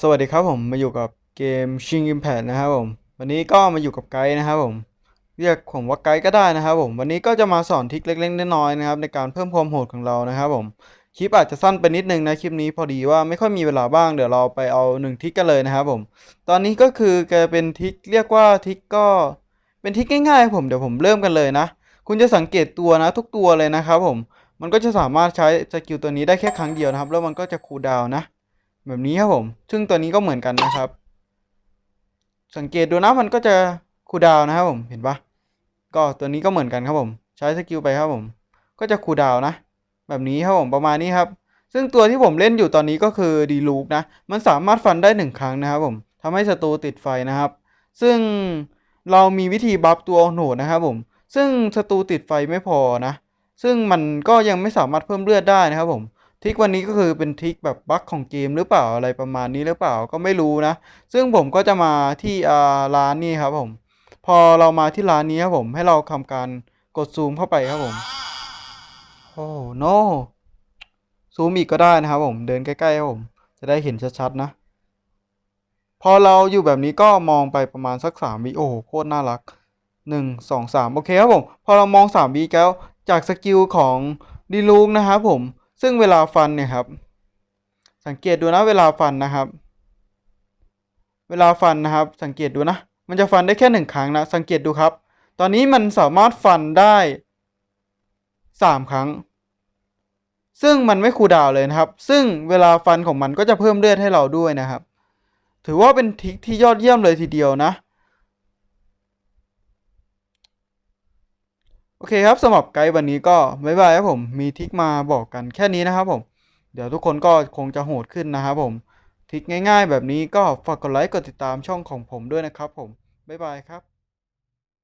สวัสดีครับผมมาอยู่กับเกม Shin Impact นะครับผมวันนี้ก็มาอยู่กับไกด์นะครับผมเรียกผมว่าไกด์ก็ได้นะครับผมวันนี้ก็จะมาสอนทริคเล็กๆน้อยๆนะครับในการเพิ่มความโหดของเรานะครับผมคลิปอาจจะสั้นไปนิดนึงนะคลิปนี้พอดีว่าไม่ค่อยมีเวลาบ้างเดี๋ยวเราไปเอาหนึ่งทริคกันเลยนะครับผมตอนนี้ก็คือแกเป็นทริคเรียกว่าทริคก็เป็นทริคง่ายๆผมเดี๋ยวผมเริ่มกันเลยนะคุณจะสังเกตตัวนะทุกตัวเลยนะครับผมมันก็จะสามารถใช้สกิลตัวนี้ได้แค่ครั้งเดียวนะครับแล้วมันก็จะคูลดาวน์นะ แบบนี้ครับผม ซึ่งตัวนี้ก็เหมือนกันนะครับ สังเกตดูนะมันก็จะคูดาวนะครับผม เห็นปะก็ตัวนี้ก็เหมือนกันครับผม ใช้สกิลไปครับผม ก็จะคูดาวนะ แบบนี้ครับผมประมาณนี้ครับ ซึ่งตัวที่ผมเล่นอยู่ตอนนี้ก็คือดีลูกนะ มันสามารถฟันได้หนึ่งครั้งนะครับผมทำให้ศัตรูติดไฟนะครับ ซึ่งเรามีวิธีบัฟตัวโหดนะครับผม ซึ่งศัตรูติดไฟไม่พอนะ ซึ่งมันก็ยังไม่สามารถเพิ่มเลือดได้นะครับผม ทริควันนี้ก็คือเป็นทริคแบบบั๊กของเกมหรือเปล่าอะไรประมาณนี้หรือเปล่าก็ไม่รู้นะ ซึ่งผมก็จะมาที่อ่าร้านนี้ครับผม พอเรามาที่ร้านนี้ครับผมให้เราทำการกดซูมเข้าไปครับผม โอ้โนซูมอีกก็ได้นะครับผมเดินใกล้ๆครับผม จะได้เห็นชัดๆนะ พอเราอยู่แบบนี้ก็มองไปประมาณสักสามวิโอ้โหโคตรน่ารักหนึ่งสองสามโอเคครับผม พอเรามองสามวิแล้วจากสกิลของดีลูกนะครับผม ซึ่งเวลาฟันเนี่ยครับ สังเกตดูนะเวลาฟันนะครับ เวลาฟันนะครับ สังเกตดูนะ มันจะฟันได้แค่หนึ่งครั้งนะสังเกตดูครับ ตอนนี้มันสามารถฟันได้สามครั้ง ซึ่งมันไม่คูดาวเลยนะครับ ซึ่งเวลาฟันของมันก็จะเพิ่มเลือดให้เราด้วยนะครับ ถือว่าเป็นทริคที่ยอดเยี่ยมเลยทีเดียวนะ โอเคครับสำหรับไกด์วันนี้ก็บ๊ายบายครับผมมีทิกมาบอกกันแค่นี้นะครับผม เดี๋ยวทุกคนก็คงจะโหดขึ้นนะครับผม ทิกง่ายๆ แบบนี้ก็ฝากกดไลค์กดติดตามช่องของผมด้วยนะครับผม บ๊ายบายครับ